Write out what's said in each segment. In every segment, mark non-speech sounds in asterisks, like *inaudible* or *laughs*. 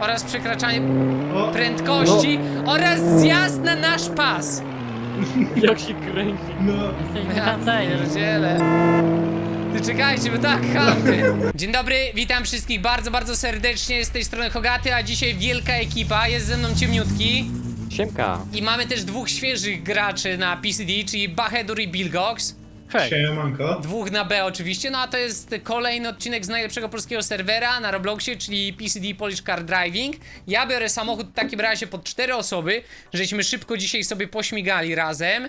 oraz przekraczanie O, prędkości oraz zjazd na nasz pas. *laughs* Jak się kręci. no. Jesteśmy Ja pierdzielę. Ty czekajcie, bo tak, hanty. Dzień dobry, witam wszystkich bardzo, bardzo serdecznie z tej strony Hogaty, a dzisiaj wielka ekipa, jest ze mną ciemniutki Siemka. i mamy też dwóch świeżych graczy na PCD, czyli Bahedur i Bilgox. Hej. Siemanko. Dwóch na B oczywiście, no a to jest kolejny odcinek z najlepszego polskiego serwera na Robloxie, czyli PCD Polish Car Driving. Ja biorę samochód w takim razie pod cztery osoby, żeśmy szybko dzisiaj sobie pośmigali razem, e,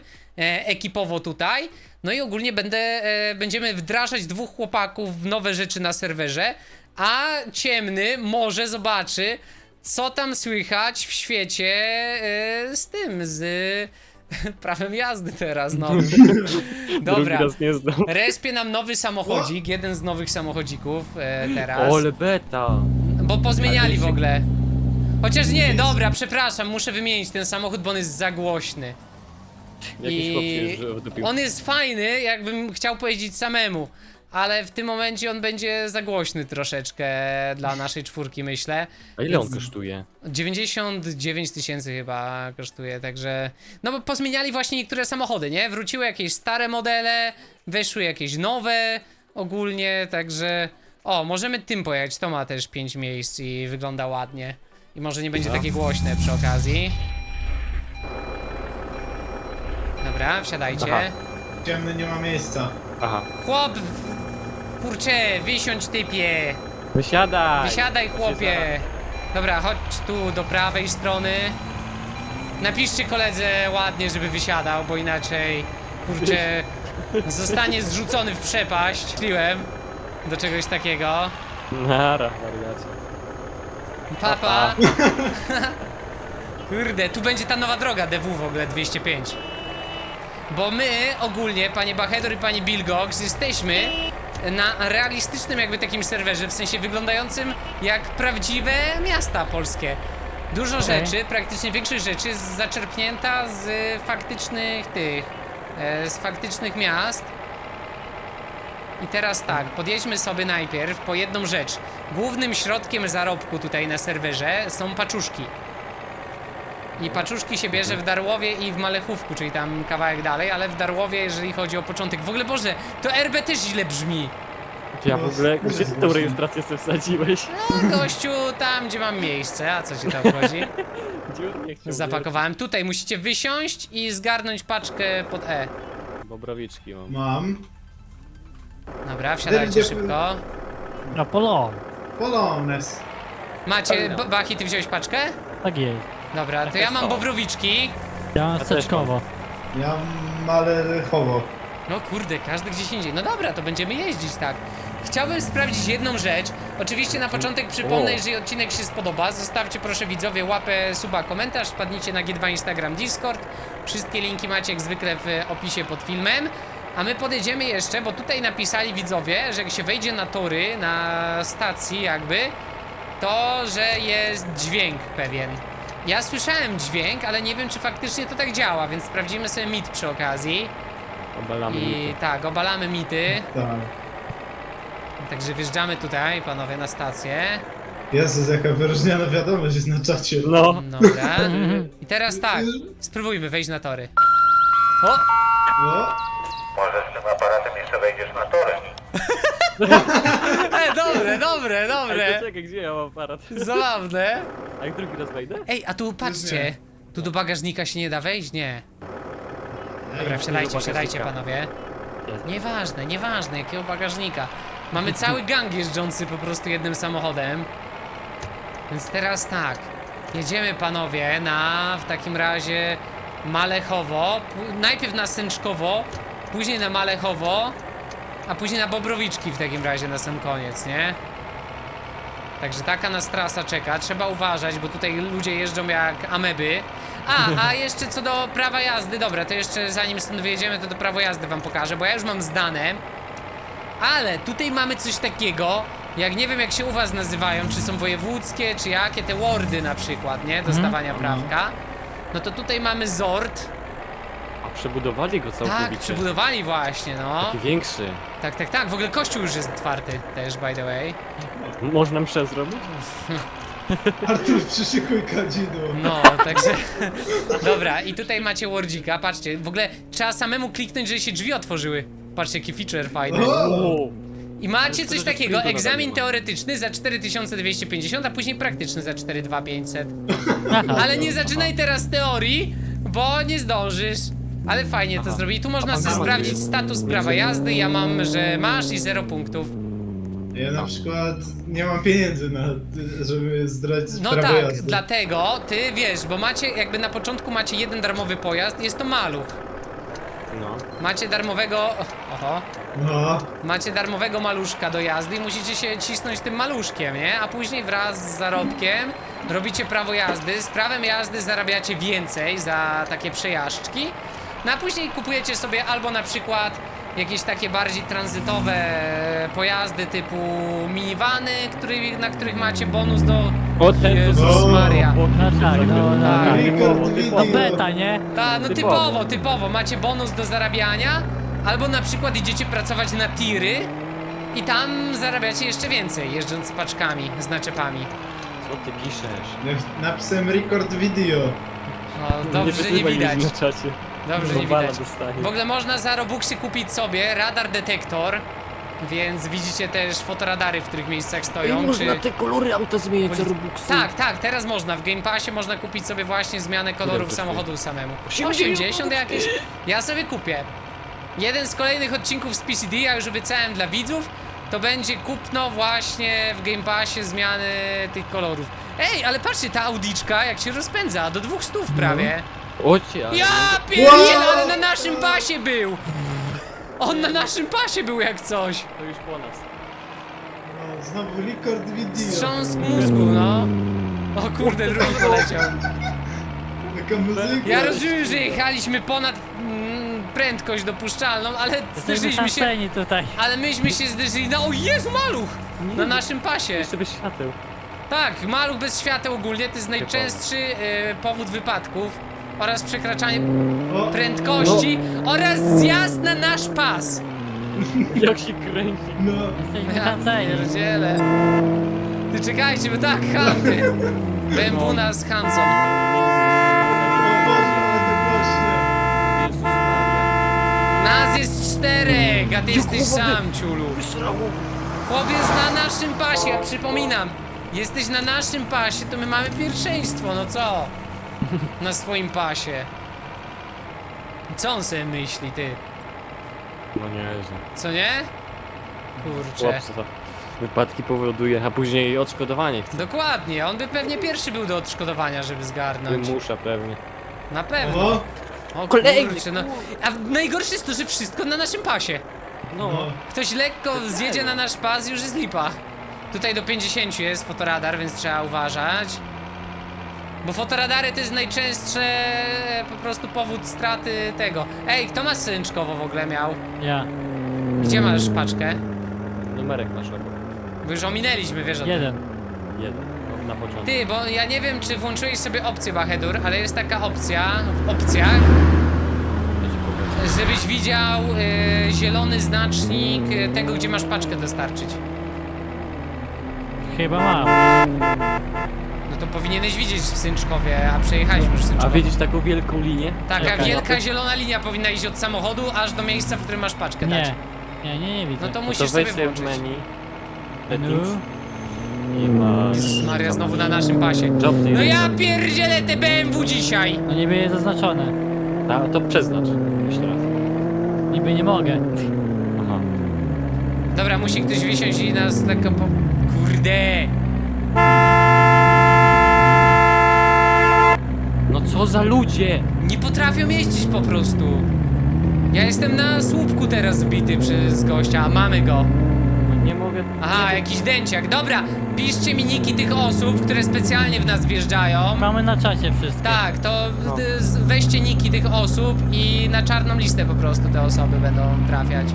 ekipowo tutaj. No i ogólnie będę, e, będziemy wdrażać dwóch chłopaków w nowe rzeczy na serwerze, a ciemny może zobaczy, co tam słychać w świecie e, z tym, z *laughs* prawem jazdy teraz, no. *laughs* Dobra. Drugi raz nie zdam. Respie nam nowy samochodzik, jeden z nowych samochodzików e, teraz. Ole beta. Bo pozmieniali w ogóle. Chociaż nie, dobra, przepraszam, muszę wymienić ten samochód, bo on jest za głośny. Jakiś już wdupił. on jest fajny, jakbym chciał pojeździć samemu. Ale w tym momencie on będzie za głośny troszeczkę dla naszej czwórki, myślę. A ile on Więc- kosztuje? 99 tysięcy chyba kosztuje, także... No bo pozmieniali właśnie niektóre samochody, nie? Wróciły jakieś stare modele, weszły jakieś nowe ogólnie, także... O, możemy tym pojechać, to ma też 5 miejsc i wygląda ładnie. I może nie będzie No. takie głośne przy okazji. Dobra, wsiadajcie. Aha. Ciemny nie ma miejsca. Aha. Chłop! Kurczę, wysiądź typie! Wysiadaj! Wysiadaj chłopie! Dobra, chodź tu do prawej strony. Napiszcie koledze ładnie, żeby wysiadał, bo inaczej, kurczę, *laughs* zostanie zrzucony w przepaść. Kliłem do czegoś takiego. Nara, wariacie. Papa! *laughs* Kurde, tu będzie ta nowa droga DW w ogóle 205. Bo my ogólnie, panie Bachedor i pani Bilgox, jesteśmy na realistycznym jakby takim serwerze, w sensie wyglądającym jak prawdziwe miasta polskie. Dużo Okej. rzeczy, praktycznie większość rzeczy jest zaczerpnięta z faktycznych tych, e, z faktycznych miast. I teraz tak, podjedźmy sobie najpierw po jedną rzecz. Głównym środkiem zarobku tutaj na serwerze są paczuszki. I paczuszki się bierze w Darłowie i w Malechówku, czyli tam kawałek dalej, ale w Darłowie, jeżeli chodzi o początek. W ogóle, Boże, to RB też źle brzmi. Ja w ogóle... Gdzie ty tą rejestrację sobie wsadziłeś? No, gościu, tam gdzie mam miejsce, a co ci tam chodzi? Dziur nie chciał Zapakowałem. Tutaj musicie wysiąść i zgarnąć paczkę pod E. wierzyć. Bobrowiczki mam. Mam. Dobra, wsiadajcie Gdzie- szybko. Apollo. Polones. Macie, B- Bachi, ty wziąłeś paczkę? Tak jej. Dobra, to ja mam bobrowiczki. Ja mam też steczkowo. Ja malechowo. No kurde, każdy gdzieś indziej. No dobra, to będziemy jeździć tak. Chciałbym sprawdzić jedną rzecz. Oczywiście na początek przypomnę, jeżeli odcinek się spodoba, zostawcie proszę widzowie łapę, suba, komentarz, wpadnijcie na G2 Instagram, Discord. Wszystkie linki macie jak zwykle w opisie pod filmem. A my podejdziemy jeszcze, bo tutaj napisali widzowie, że jak się wejdzie na tory, na stacji jakby, to że jest dźwięk pewien. Ja słyszałem dźwięk, ale nie wiem czy faktycznie to tak działa, więc sprawdzimy sobie mit przy okazji. Obalamy. I tak, obalamy mity. Tak. Także wjeżdżamy tutaj, panowie, na stację. Jezus, jaka wyróżniana wiadomość jest na czacie. No. Dobra. *laughs* I teraz tak, spróbujmy wejść na tory. O! O, Może z tym aparatem jeszcze wejdziesz na tory. *laughs* E, dobre, dobre, Ej, to dobre. czekaj, gdzie ja mam aparat? Zabawne. A jak drugi raz wejdę? Ej, a tu patrzcie. Tu do bagażnika się nie da wejść? Nie. Dobra, wsiadajcie, wsiadajcie, panowie. Nieważne, nieważne, jakiego bagażnika. Mamy cały gang jeżdżący po prostu jednym samochodem. Więc teraz tak. Jedziemy panowie na w takim razie Malechowo. Najpierw na Sęczkowo, później na Malechowo, a później na Bobrowiczki w takim razie na sam koniec, nie? Także taka nas trasa czeka. Trzeba uważać, bo tutaj ludzie jeżdżą jak ameby. A, a *laughs* jeszcze co do prawa jazdy, dobra, to jeszcze zanim stąd wyjedziemy, to to prawo jazdy wam pokażę, bo ja już mam zdane. Ale tutaj mamy coś takiego, jak nie wiem jak się u was nazywają, czy są wojewódzkie, czy jakie, te wardy na przykład, nie? Dostawania prawka. No to tutaj mamy zord. Przebudowali go Tak, całkowicie. przebudowali właśnie, no. Taki większy. Tak, tak, tak. W ogóle kościół już jest otwarty też, by the way. Można mszę zrobić? *laughs* Artur, przyszykuj kadzidło. No, także. *laughs* Dobra, i tutaj macie Wardzika, patrzcie. W ogóle trzeba samemu kliknąć, żeby się drzwi otworzyły. Patrzcie, jaki feature fajny. O! I macie coś takiego, egzamin teoretyczny za 4250, a później praktyczny za 42500. Aha. *laughs* Ale nie zaczynaj teraz teorii, bo nie zdążysz. Ale fajnie to zrobi. Tu można sobie sprawdzić status prawa jazdy. Ja mam, że masz i 0 punktów. Ja na przykład nie mam pieniędzy na, żeby zdrać No prawo tak, jazdy. dlatego ty wiesz, bo macie, jakby na początku macie jeden darmowy pojazd, jest to maluch. No. Macie darmowego. Oho. No, Macie darmowego maluszka do jazdy i musicie się cisnąć tym maluszkiem, nie? A później wraz z zarobkiem robicie prawo jazdy. Z prawem jazdy zarabiacie więcej za takie przejażdżki. No a później kupujecie sobie albo na przykład jakieś takie bardziej tranzytowe pojazdy typu minivany, który, na których macie bonus do... O, ten Jezus O, Maria. No tak, no, no, Tak. tak. Record No video. beta, nie? Ta, no Typowo. typowo. Macie bonus do zarabiania, albo na przykład idziecie pracować na tiry i tam zarabiacie jeszcze więcej, jeżdżąc paczkami, z naczepami. Co ty piszesz? napisałem record video. No, dobrze nie widać. mnie na czacie. Dobrze nie widać. W ogóle można za Robuxy kupić sobie radar detektor, więc widzicie też fotoradary, w których miejscach stoją. można te kolory auta zmieniać za Robuxy. Tak, tak, teraz można. W Game Passie można kupić sobie właśnie zmianę kolorów kosztuje? samochodu samemu. 80 80 jakieś. Ja sobie kupię. Jeden z kolejnych odcinków z PCD, ja już obiecałem dla widzów, to będzie kupno właśnie w Game Passie zmiany tych kolorów. Ej, ale patrzcie, ta audiczka jak się rozpędza, do dwóch stów prawie. Ocie, ale... Ja pierdzielę, ale na naszym pasie był! On na naszym pasie był jak coś. To już po nas. No, znowu record video. Wstrząsk mózgu, no. O kurde, drugi poleciał. Taka muzyka. Ja rozumiem, że jechaliśmy ponad mm, prędkość dopuszczalną, ale zderzyliśmy się. tutaj. Ale myśmy się zderzyli na. O Jezu, maluch! Na naszym pasie. Jeszcze bez świateł. Tak, maluch bez świateł ogólnie to jest najczęstszy e, powód wypadków oraz przekraczanie O, prędkości oraz zjazd na nasz pas. *laughs* Jak się kręci. no. Jesteśmy Ja szanowni. pierdzielę. Ty czekajcie, bo tak, *laughs* Hanty. BMW nas. O Boże, ale to głośne. Jezus Maria. Nas jest czterech, a ty jesteś sam, ciulu. Chłop jest na naszym pasie, ja przypominam. Jesteś na naszym pasie, to my mamy pierwszeństwo, no co? *laughs* Na swoim pasie. Co on sobie myśli, ty? No nieźle. Co nie? Kurczę. Chłopca to wypadki powoduje, a później odszkodowanie chce. Dokładnie, on by pewnie pierwszy był do odszkodowania, żeby zgarnąć. Wymusza pewnie. Na pewno. O, O Kolejny, kurczę, no. A najgorsze jest to, że wszystko na naszym pasie. No. no. Ktoś lekko zjedzie na nasz pas, już jest lipa. Tutaj do 50 jest fotoradar, więc trzeba uważać. Bo fotoradary to jest najczęstsze e, po prostu powód straty tego. Ej, kto ma synczkowo w ogóle miał? Ja. Gdzie masz paczkę? Numerek naszego. Bo już ominęliśmy, wiesz o tym. Jeden. Jeden. No, na początku. Ty, bo ja nie wiem, czy włączyłeś sobie opcję Bahedur, ale jest taka opcja w opcjach, To ci powiem. żebyś widział e, zielony znacznik e, tego, gdzie masz paczkę dostarczyć. Chyba mam. To powinieneś widzieć w Synczkowie, a przejechaliśmy już A Synczkowo. widzisz taką wielką linię? Taka wielka zielona linia powinna iść od samochodu aż do miejsca, w którym masz paczkę dać. Nie. Nie, nie, nie widzę. No to No musisz to sobie weź sobie w włączyć. menu. No. Settings. I masz... Jezus Maria, znowu na naszym pasie. Job. No ja pierdzielę te BMW dzisiaj! No niby jest zaznaczone. Ta, to przeznacz. Jeszcze raz. Niby nie mogę. Aha. Dobra, musi ktoś wysiąść i nas lekko po... Kurde! No co za ludzie! Nie potrafią jeździć po prostu. Ja jestem na słupku teraz zbity przez gościa, a mamy go. No nie mogę... Aha, jakiś dęciak. Dobra, piszcie mi niki tych osób, które specjalnie w nas wjeżdżają. Mamy na czacie wszystko. Tak, to No. d- z- weźcie niki tych osób i na czarną listę po prostu te osoby będą trafiać.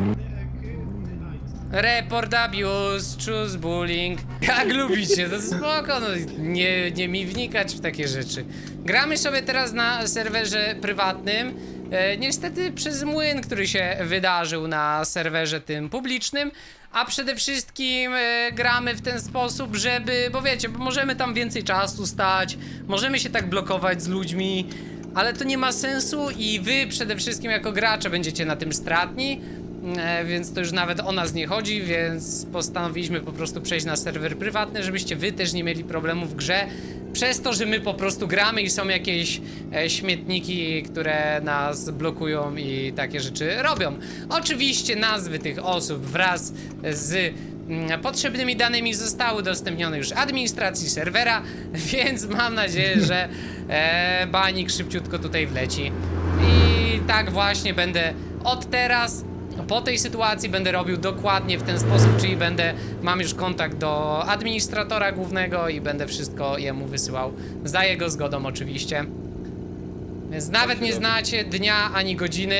Report abuse, choose bullying. Jak lubicie, to spoko, no, nie, nie mi wnikać w takie rzeczy. Gramy sobie teraz na serwerze prywatnym. E, niestety przez młyn, który się wydarzył na serwerze tym publicznym. A przede wszystkim e, gramy w ten sposób, żeby, bo wiecie, bo możemy tam więcej czasu stać, możemy się tak blokować z ludźmi, ale to nie ma sensu i wy przede wszystkim jako gracze będziecie na tym stratni. E, więc to już nawet o nas nie chodzi, więc postanowiliśmy po prostu przejść na serwer prywatny, żebyście wy też nie mieli problemu w grze. Przez to, że my po prostu gramy i są jakieś e, śmietniki, które nas blokują i takie rzeczy robią. Oczywiście nazwy tych osób wraz z mm, potrzebnymi danymi zostały udostępnione już administracji serwera, *laughs* więc mam nadzieję, że e, banik szybciutko tutaj wleci. I tak właśnie będę od teraz po tej sytuacji będę robił dokładnie w ten sposób, czyli będę, mam już kontakt do administratora głównego i będę wszystko jemu wysyłał za jego zgodą oczywiście. Więc nawet nie znacie dnia ani godziny,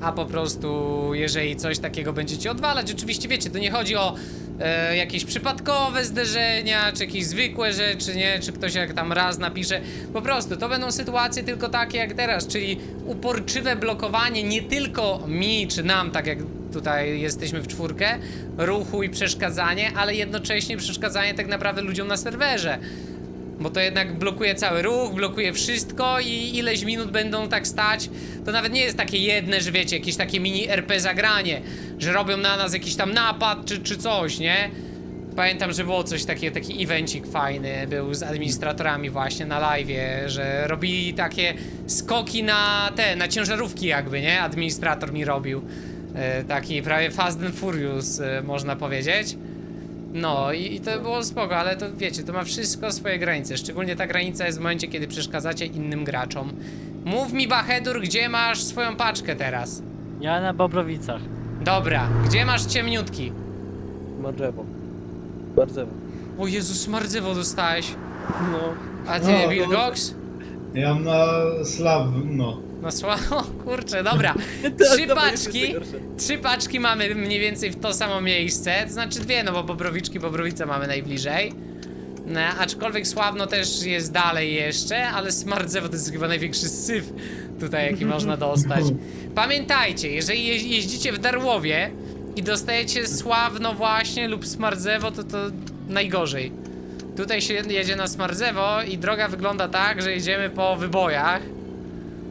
a po prostu jeżeli coś takiego będziecie odwalać, oczywiście wiecie, to nie chodzi o e, jakieś przypadkowe zderzenia, czy jakieś zwykłe rzeczy, nie, czy ktoś jak tam raz napisze, po prostu to będą sytuacje tylko takie jak teraz, czyli uporczywe blokowanie nie tylko mi, czy nam, tak jak tutaj jesteśmy w czwórkę, ruchu i przeszkadzanie, ale jednocześnie przeszkadzanie tak naprawdę ludziom na serwerze. Bo to jednak blokuje cały ruch, blokuje wszystko i ileś minut będą tak stać. To nawet nie jest takie jedne, że wiecie, jakieś takie mini RP zagranie, że robią na nas jakiś tam napad czy, czy coś, nie? Pamiętam, że było coś takiego, taki evencik fajny, był z administratorami właśnie na live, że robili takie skoki na te, na ciężarówki jakby, nie? Administrator mi robił. E, taki prawie Fast and Furious, e, można powiedzieć. No i, i to było spoko, ale to wiecie, to ma wszystko swoje granice. Szczególnie ta granica jest w momencie, kiedy przeszkadzacie innym graczom. Mów mi, Bahedur, gdzie masz swoją paczkę teraz? Ja na Bobrowicach. Dobra, gdzie masz ciemniutki? Ma drzewo. Ma drzewo. O Jezus, mardzewo dostałeś. No. A ty, No, Wilgox? Ja mam na slaw, no. No słabo, *laughs* kurczę, dobra. *laughs* Trzy paczki, trzy paczki mamy mniej więcej w to samo miejsce, to znaczy dwie, no bo Bobrowiczki, Bobrowice mamy najbliżej. No, aczkolwiek Sławno też jest dalej jeszcze, ale Smardzewo to jest chyba największy syf tutaj, jaki *laughs* można dostać. Pamiętajcie, jeżeli je jeździcie w Darłowie i dostajecie Sławno właśnie lub Smardzewo, to to najgorzej. Tutaj się jedzie na Smardzewo i droga wygląda tak, że jedziemy po wybojach.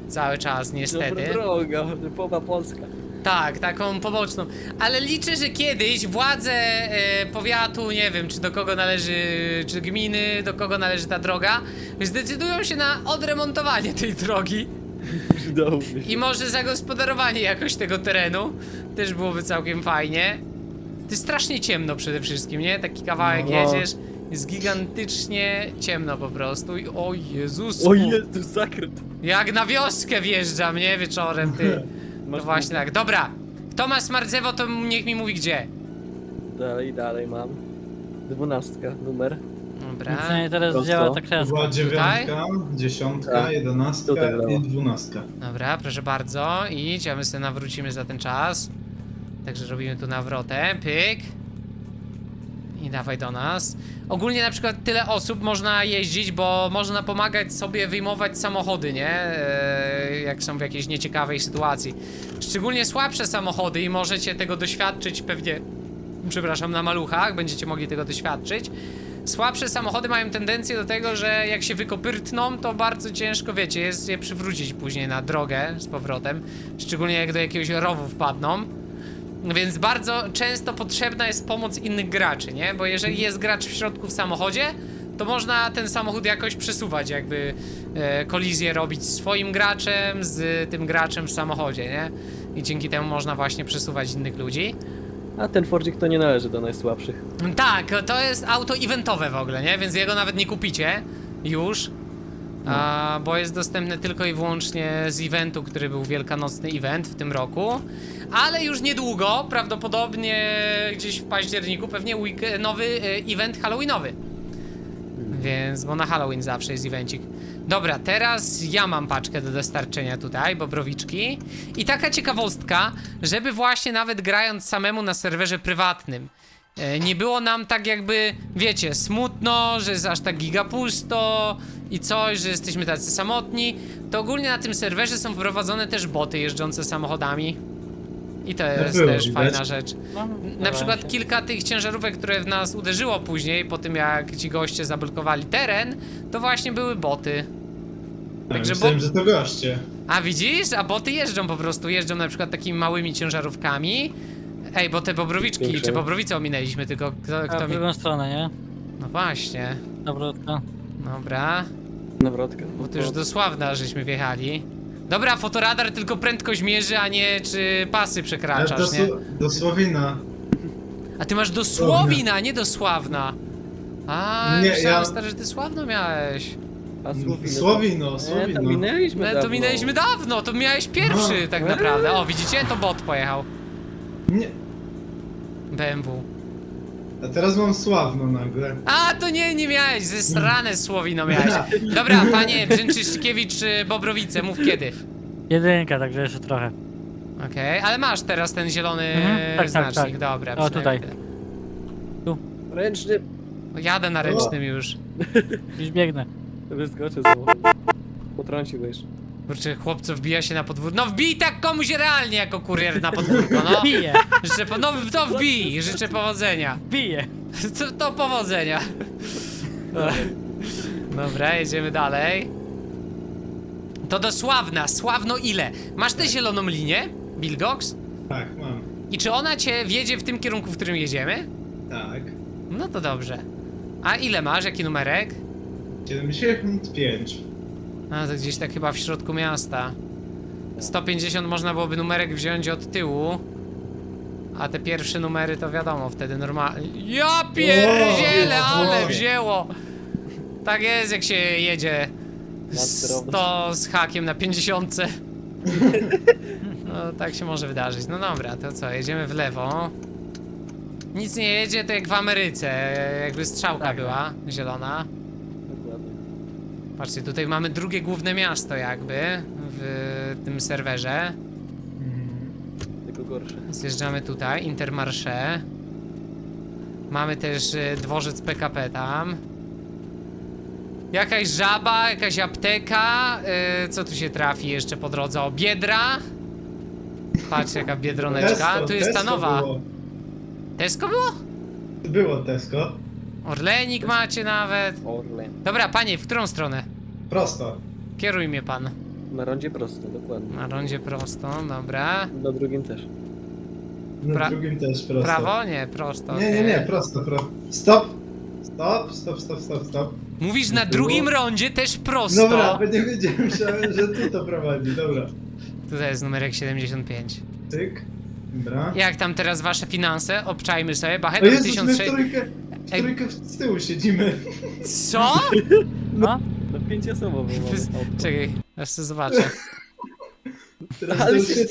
Cały czas, niestety. Dobra droga, typowa Polska. Tak, taką poboczną. Ale liczę, że kiedyś władze e, powiatu, nie wiem, czy do kogo należy, czy gminy, do kogo należy ta droga, zdecydują się na odremontowanie tej drogi się. i może zagospodarowanie jakoś tego terenu. Też byłoby całkiem fajnie. To jest strasznie ciemno przede wszystkim, nie? Taki kawałek No. jedziesz, jest gigantycznie ciemno po prostu i o Jezus. O jest zakręt. Jak na wioskę wjeżdżam, nie? Wieczorem, ty. *laughs* No Masz właśnie tak. Dobra. Kto ma smartzewo, to niech mi mówi gdzie. Dalej, dalej mam. Dwunastka, numer. Dobra. Przynajmniej teraz Prosto. działa ta kreska. była dziewiątka, dziesiątka, Tak. jedenastka Tutaj i dwunastka. Dobra, proszę bardzo. Idź, a my sobie nawrócimy za ten czas. Także robimy tu nawrotę. Pyk. I dawaj do nas. Ogólnie na przykład tyle osób można jeździć, bo można pomagać sobie wyjmować samochody, nie? Eee, jak są w jakiejś nieciekawej sytuacji. Szczególnie słabsze samochody i możecie tego doświadczyć pewnie, przepraszam, na maluchach, będziecie mogli tego doświadczyć. Słabsze samochody mają tendencję do tego, że jak się wykopyrtną, to bardzo ciężko, wiecie, jest je przywrócić później na drogę z powrotem. Szczególnie jak do jakiegoś rowu wpadną. Więc bardzo często potrzebna jest pomoc innych graczy, nie? Bo jeżeli jest gracz w środku w samochodzie, to można ten samochód jakoś przesuwać, jakby e, kolizję robić z swoim graczem, z tym graczem w samochodzie, nie? I dzięki temu można właśnie przesuwać innych ludzi. A ten Fordzik to nie należy do najsłabszych. Tak, to jest auto eventowe w ogóle, nie? Więc jego nawet nie kupicie już. A, bo jest dostępne tylko i wyłącznie z eventu, który był wielkanocny event w tym roku. Ale już niedługo, prawdopodobnie gdzieś w październiku, pewnie nowy e, event halloweenowy. Więc, bo na Halloween zawsze jest evencik. Dobra, teraz ja mam paczkę do dostarczenia tutaj, bobrowiczki. I taka ciekawostka, żeby właśnie nawet grając samemu na serwerze prywatnym, e, nie było nam tak jakby, wiecie, smutno, że jest aż tak gigapusto i coś, że jesteśmy tacy samotni, to ogólnie na tym serwerze są wprowadzone też boty jeżdżące samochodami. I to jest było też widać. fajna rzecz. No, Na dobra przykład się. kilka tych ciężarówek, które w nas uderzyło później, po tym jak ci goście zablokowali teren, to właśnie były boty. A, Także myślałem, bo- że to goście. A widzisz? A boty jeżdżą po prostu, jeżdżą na przykład takimi małymi ciężarówkami. Ej, bo te bobrowiczki, Większe. czy bobrowice ominęliśmy, tylko kto, A kto w mi... drugą stronę, nie? No właśnie, Dobrotka. Dobra. Nawrotka. Bo to już do Sławna żeśmy wjechali. Dobra, fotoradar tylko prędkość mierzy, a nie czy pasy przekraczasz, nie? Sło- do Słowina. A ty masz do Słowina, nie do Sławna. A, Nie, myślałem, ja- stary, że ty Sławno miałeś. A Słowino, Nie, Słowino. to minęliśmy No to dawno. minęliśmy dawno, to miałeś pierwszy No. tak naprawdę. O, widzicie? To bot pojechał. Nie. BMW. A teraz mam Sławno nagle. A, to nie, nie miałeś, ze strane Słowino miałeś. *laughs* Dobra, panie Brzęczyszkiewicz y, Bobrowice, mów kiedy. Jedynka, także jeszcze trochę. Okej, ale masz teraz ten zielony Mhm, tak, tak, znacznik, tak. dobra. O, przynajmniej tutaj. tyle. Ręczny. O, Jadę na ręcznym już. Już biegnę. Wyskoczę znowu. Potrącił go jeszcze. Kurczę, chłopcu wbija się na podwórko. No wbij tak komuś realnie jako kurier na podwórko, no. Biję! Życzę, po- no to wbij, życzę powodzenia. Biję! To, to powodzenia. Dobra, jedziemy dalej. To do Sławna. Sławno ile? Masz tę zieloną linię, Bilgox? Tak, mam. I czy ona cię wiedzie w tym kierunku, w którym jedziemy? Tak. No to dobrze. A ile masz? Jaki numerek? 75. A to gdzieś tak chyba w środku miasta. 150 można byłoby numerek wziąć od tyłu. A te pierwsze numery to wiadomo, wtedy normalnie. Ja pierdzielę, ale wzięło! Tak jest, jak się jedzie Nadsterowność. 100 z hakiem na 50. *laughs* No tak się może wydarzyć. No dobra, to co, jedziemy w lewo. Nic nie jedzie, to jak w Ameryce, jakby strzałka Tak. była, zielona. Patrzcie, tutaj mamy drugie główne miasto jakby w tym serwerze. Tylko gorsze. Zjeżdżamy tutaj, Intermarché. Mamy też y, dworzec PKP tam. Jakaś żaba, jakaś apteka. y, co tu się trafi jeszcze po drodze? O, Biedra. Patrz jaka biedroneczka. Tesco, tu jest ta Tesco nowa. Było. Tesco było? było Tesco. Orlenik macie nawet. Orlen. Dobra, panie, w którą stronę? Prosto. Kieruj mnie pan. Na rondzie prosto, dokładnie. Na rondzie prosto, dobra. Na drugim też. Na Pra- drugim też prosto. Prawo? Nie, prosto. Nie, nie, nie, prosto, prosto. Stop! Stop, stop, stop, stop, stop. Mówisz na drugim rondzie też prosto. Dobra, bo nie wiedziałem, że, że tu to prowadzi. Dobra. Tutaj jest numerek 75. Tyk. Dobra. Jak tam teraz wasze finanse? Obczajmy sobie. O Bachetów Jezus, my w 1600. trójkę, w Ej. trójkę z tyłu siedzimy. Co? *laughs* No? No pięcioosobowy Wys- mamy. Czekaj, aż sobie zobaczę. Teraz to Ale się.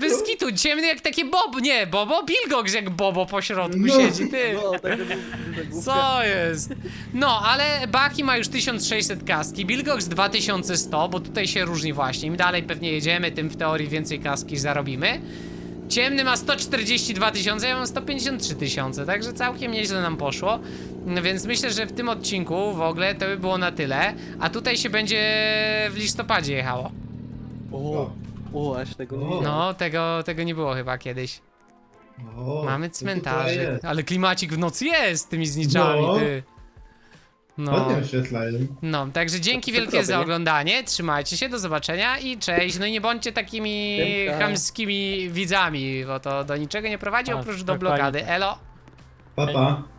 Bez kitu, ciemny jak takie Bob. Nie, Bobo, Bilgox jak Bobo po środku No. siedzi, ty. No, tak to był-. Co jest? No, ale Baki ma już 1600 kaski, Bilgox 2100, bo tutaj się różni właśnie. Im dalej pewnie jedziemy, tym w teorii więcej kaski zarobimy. Ciemny ma 142 tysiące, ja mam 153 tysiące, także całkiem nieźle nam poszło. No więc myślę, że w tym odcinku w ogóle to by było na tyle. A tutaj się będzie w listopadzie jechało. O, o, aż tego nie widziałem. No, tego, tego nie było chyba kiedyś. O, Mamy co tutaj cmentarzyk. jest? Ale klimacik w nocy jest z tymi zniczami, No. ty. No. Ładnie oświetlają. No, także dzięki To wielkie za oglądanie. Trzymajcie się, do zobaczenia i cześć. No i nie bądźcie takimi chamskimi widzami, bo to do niczego nie prowadzi A, oprócz do dokładnie. blokady. Elo. Pa, pa.